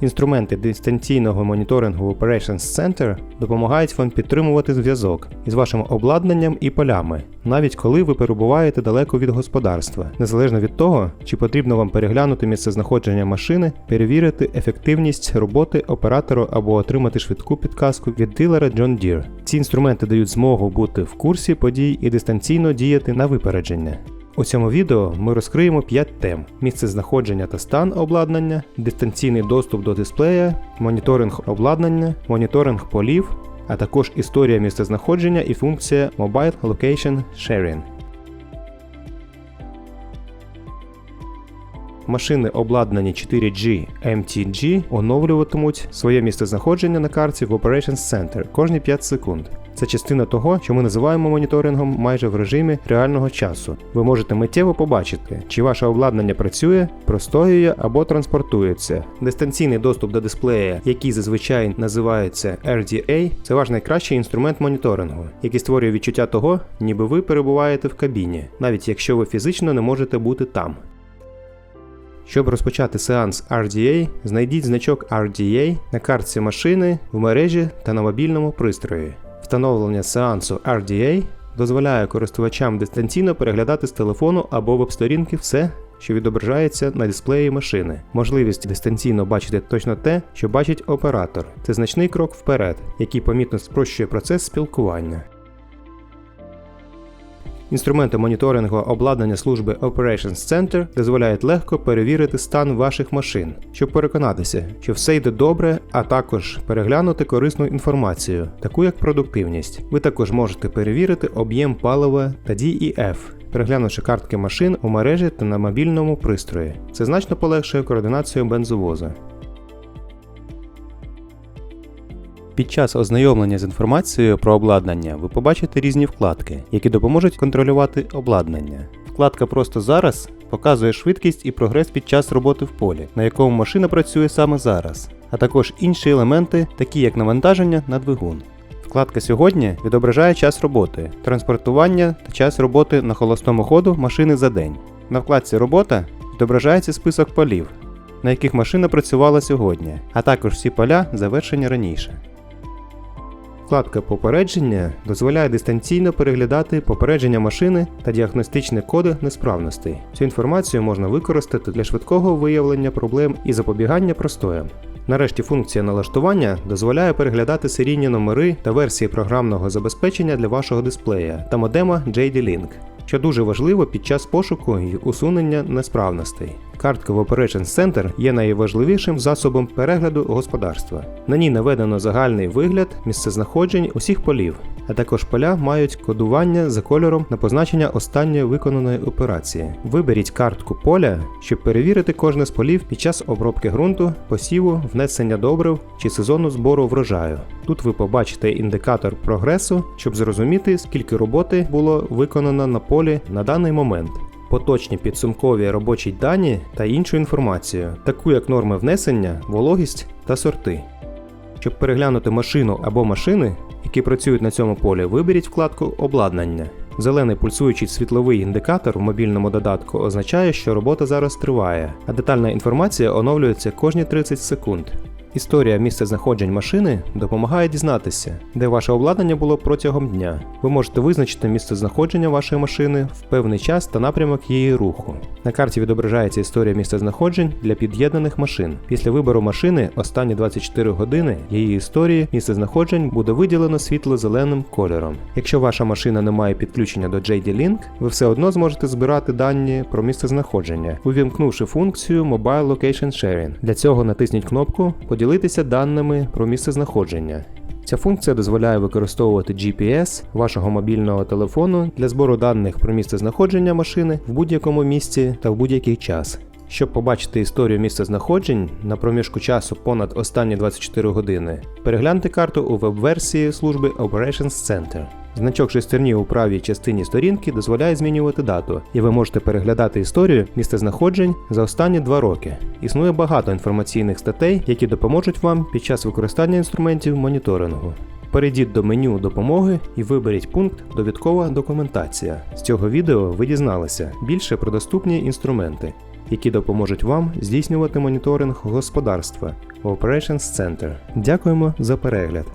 Інструменти дистанційного моніторингу Operations Center допомагають вам підтримувати зв'язок із вашим обладнанням і полями, навіть коли ви перебуваєте далеко від господарства, незалежно від того, чи потрібно вам переглянути місцезнаходження машини, перевірити ефективність роботи оператора або отримати швидку підказку від дилера John Deere. Ці інструменти дають змогу бути в курсі подій і дистанційно діяти на випередження. У цьому відео ми розкриємо 5 тем: місце знаходження та стан обладнання, дистанційний доступ до дисплея, моніторинг обладнання, моніторинг полів, а також історія місцезнаходження і функція Mobile Location Sharing. Машини, обладнані 4G MTG, оновлюватимуть своє місцезнаходження на карті в Operations Center кожні 5 секунд. Це частина того, що ми називаємо моніторингом майже в режимі реального часу. Ви можете миттєво побачити, чи ваше обладнання працює, простоює або транспортується. Дистанційний доступ до дисплея, який зазвичай називається RDA, це ваш найкращий інструмент моніторингу, який створює відчуття того, ніби ви перебуваєте в кабіні, навіть якщо ви фізично не можете бути там. Щоб розпочати сеанс RDA, знайдіть значок RDA на картці машини, в мережі та на мобільному пристрої. Встановлення сеансу RDA дозволяє користувачам дистанційно переглядати з телефону або веб-сторінки все, що відображається на дисплеї машини. Можливість дистанційно бачити точно те, що бачить оператор. Це значний крок вперед, який помітно спрощує процес спілкування. Інструменти моніторингу обладнання служби Operations Center дозволяють легко перевірити стан ваших машин, щоб переконатися, що все йде добре, а також переглянути корисну інформацію, таку як продуктивність. Ви також можете перевірити об'єм палива та DEF, переглянувши картки машин у мережі та на мобільному пристрої. Це значно полегшує координацію бензовоза. Під час ознайомлення з інформацією про обладнання ви побачите різні вкладки, які допоможуть контролювати обладнання. Вкладка Просто зараз показує швидкість і прогрес під час роботи в полі, на якому машина працює саме зараз, а також інші елементи, такі як навантаження на двигун. Вкладка Сьогодні відображає час роботи, транспортування та час роботи на холостому ходу машини за день. На вкладці Робота відображається список полів, на яких машина працювала сьогодні, а також всі поля завершені раніше. Вкладка Попередження дозволяє дистанційно переглядати попередження машини та діагностичні коди несправностей. Цю інформацію можна використати для швидкого виявлення проблем і запобігання простоям. Нарешті функція налаштування дозволяє переглядати серійні номери та версії програмного забезпечення для вашого дисплея та модема JD-Link, що дуже важливо під час пошуку і усунення несправностей. Картка в Operations Center є найважливішим засобом перегляду господарства. На ній наведено загальний вигляд місцезнаходжень усіх полів, а також поля мають кодування за кольором на позначення останньої виконаної операції. Виберіть картку поля, щоб перевірити кожне з полів під час обробки ґрунту, посіву, внесення добрив чи сезону збору врожаю. Тут ви побачите індикатор прогресу, щоб зрозуміти, скільки роботи було виконано на полі на даний момент поточні підсумкові робочі дані та іншу інформацію, таку як норми внесення, вологість та сорти. Щоб переглянути машину або машини, які працюють на цьому полі, виберіть вкладку Обладнання. Зелений пульсуючий світловий індикатор в мобільному додатку означає, що робота зараз триває, а детальна інформація оновлюється кожні 30 секунд. Історія місцезнаходжень машини допомагає дізнатися, де ваше обладнання було протягом дня. Ви можете визначити місце знаходження вашої машини в певний час та напрямок її руху. На карті відображається історія місцезнаходжень для під'єднаних машин. Після вибору машини останні 24 години її історії місцезнаходжень буде виділено світло-зеленим кольором. Якщо ваша машина не має підключення до JD-Link, ви все одно зможете збирати дані про місцезнаходження, увімкнувши функцію Mobile Location Sharing. Для цього натисніть кнопку Поділитися даними про місце знаходження. Ця функція дозволяє використовувати GPS вашого мобільного телефону для збору даних про місце знаходження машини в будь-якому місці та в будь-який час. Щоб побачити історію місця знаходжень на проміжку часу понад останні 24 години, перегляньте карту у веб-версії служби Operations Center. Значок шестерні у правій частині сторінки дозволяє змінювати дату, і ви можете переглядати історію місцезнаходжень за останні два роки. Існує багато інформаційних статей, які допоможуть вам під час використання інструментів моніторингу. Перейдіть до меню допомоги і виберіть пункт Довідкова документація. З цього відео ви дізналися більше про доступні інструменти. які допоможуть вам здійснювати моніторинг господарства Operations Center. Дякуємо за перегляд.